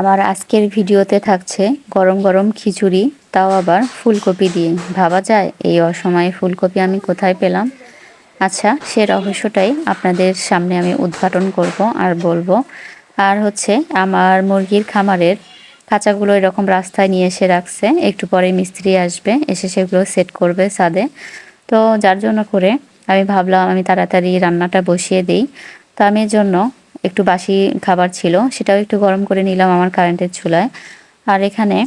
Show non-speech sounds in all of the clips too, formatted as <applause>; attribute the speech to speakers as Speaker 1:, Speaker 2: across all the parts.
Speaker 1: আমার আজকের ভিডিওতে থাকছে গরম গরম খিচুড়ি, তাও আবার ফুলকপি দিয়ে। ভাবা যায় এই অসময়ে ফুলকপি আমি কোথায় পেলাম? আচ্ছা সে রহস্যটাই আপনাদের সামনে আমি উদ্ঘাটন করব আর বলব। আর হচ্ছে, আমার মুরগির খামারের খাঁচাগুলো এরকম রাস্তায় নিয়ে এসে রাখছে। একটু পরে মিস্ত্রি আসবে, এসে সেগুলো সেট করবে সাদে তো যার জন্য করে আমি ভাবলাম আমি তাড়াতাড়ি রান্নাটা বসিয়ে দিই। তো আমি জন্য একটু বাসি খাবার ছিল, সেটাও একটু গরম করে নিলাম আমার কারেন্টের চুলায়। আর এখানে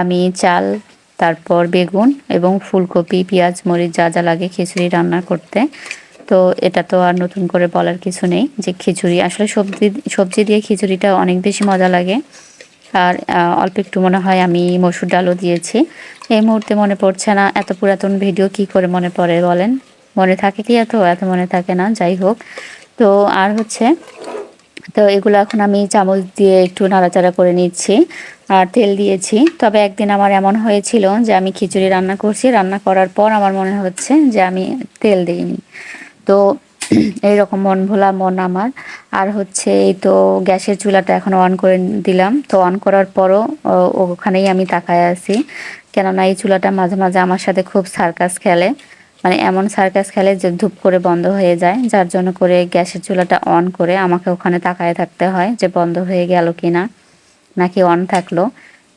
Speaker 1: আমি চাল, তারপর বেগুন এবং ফুলকপি, পেঁয়াজ, মরিচ যা যা লাগে খিচুড়ি রান্না করতে। তো এটা তো আর নতুন করে বলার কিছু নেই যে খিচুড়ি, আসলে সবজি সবজি দিয়ে খিচুড়িটা অনেক বেশি মজা লাগে। আর অল্প একটু মনে হয় আমি মসুর ডালও দিয়েছি। এই মুহূর্তে মনে পড়ছে না এত পুরাতন ভিডিও কি করে মনে পড়ে বলেন? মনে থাকে কি এত? এত মনে থাকে না, যাই হোক। তো আর হচ্ছে তো এগুলো এখন আমি চামচ দিয়ে একটু নাড়াচাড়া করে নিচ্ছি আর তেল দিয়েছি। তবে একদিন আমার এমন হয়েছিল যে আমি খিচুড়ি রান্না করছি, রান্না করার পর আমার মনে হচ্ছে যে আমি তেল দিইনি। তো <clears throat> এইরকম মন ভোলা মন আমার। আর হচ্ছে এই তো গ্যাসের চুলাটা এখন অন করে দিলাম। তো অন করার পরও ওখানেই আমি তাকায় আছি। কেননা এই চুলাটা মাঝে মাঝে আমার সাথে খুব সার্কাস খেলে। মানে এমন সার্কাস খেলে যে ধূপ করে বন্ধ হয়ে যায়, যার জন্য করে গ্যাসের চুলাটা অন করে আমাকে ওখানে তাকায় থাকতে হয় যে বন্ধ হয়ে গেল কি না নাকি অন থাকল।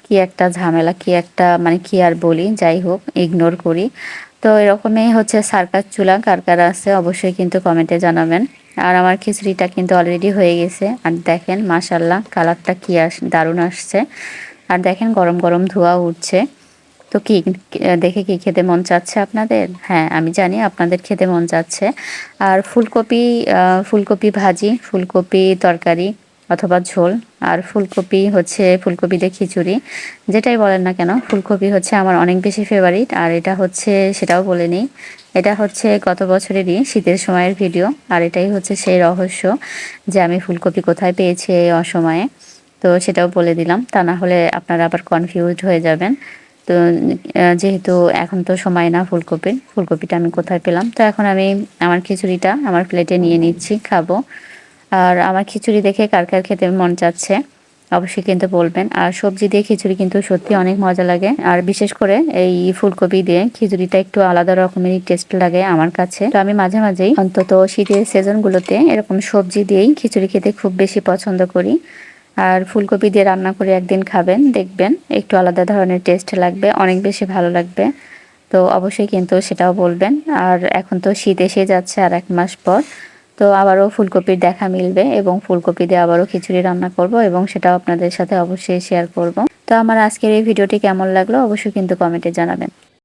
Speaker 1: কি একটা ঝামেলা, কি একটা মানে কি আর বলি, যাই হোক ইগনোর করি। তো এরকমই হচ্ছে সার্কাস চুলা, কার কার আছে অবশ্যই কিন্তু কমেন্টে জানাবেন। আর আমার খিচুড়িটা কিন্তু অলরেডি হয়ে গেছে। আর দেখেন মাসাল্লাহ কালারটা কি আস, দারুণ আসছে। আর দেখেন, গরম গরম ধোয়া উঠছে। তো কি, দেখে কি খেতে মন চাচ্ছে আপনাদের? হ্যাঁ আমি জানি আপনাদের খেতে মন চাচ্ছে। আর ফুলকপি ফুলকপি ভাজি, ফুলকপি তরকারি অথবা ঝোল, আর ফুলকপি হচ্ছে ফুলকপি খিচুড়ি। যেটাই বলেন না কেন, ফুলকপি হচ্ছে আমার অনেক বেশি ফেভারিট আর এটা হচ্ছে, সেটাও বলে নিই। এটা হচ্ছে গত বছরেরই শীতের সময়ের ভিডিও আর এটাই হচ্ছে সেই রহস্য যে আমি ফুলকপি কোথায় পেয়েছি এই অসময়ে। তো সেটাও বলে দিলাম, তা না হলে আপনারা আবার কনফিউজড হয়ে যাবেন। তো যেহেতু এখন তো সময় না ফুলকপির, ফুলকপিটা আমি কোথায় পেলাম? তো এখন আমি আমার খিচুড়িটা আমার প্লেটে নিয়ে নিচ্ছি, খাব। আর আমার খিচুড়ি দেখে কার কার খেতে মন চাচ্ছে, অবশ্যই কিন্তু বলবেন। আর সবজি দিয়ে খিচুড়ি কিন্তু সত্যি অনেক মজা লাগে। আর বিশেষ করে এই ফুলকপি দিয়ে খিচুড়িটা একটু আলাদা রকমেরই টেস্ট লাগে আমার কাছে। তো আমি মাঝে মাঝেই অন্তত শীতের সিজনগুলোতে এরকম সবজি দিয়েই খিচুড়ি খেতে খুব বেশি পছন্দ করি। আর ফুলকপি দিয়ে রান্না করে একদিন খাবেন, দেখবেন একটু আলাদা ধরনের টেস্ট লাগবে, অনেক বেশি ভালো লাগবে। তো অবশ্যই কিন্তু সেটাও বলবেন। আর এখন তো শীত এসে যাচ্ছে আর এক মাস পর, তো আবারও ফুলকপির দেখা মিলবে এবং ফুলকপি দিয়ে আবারও খিচুড়ি রান্না করব এবং সেটাও আপনাদের সাথে অবশ্যই শেয়ার করব। তো আমার আজকের এই ভিডিওটি কেমন লাগল অবশ্যই কিন্তু কমেন্টে জানাবেন।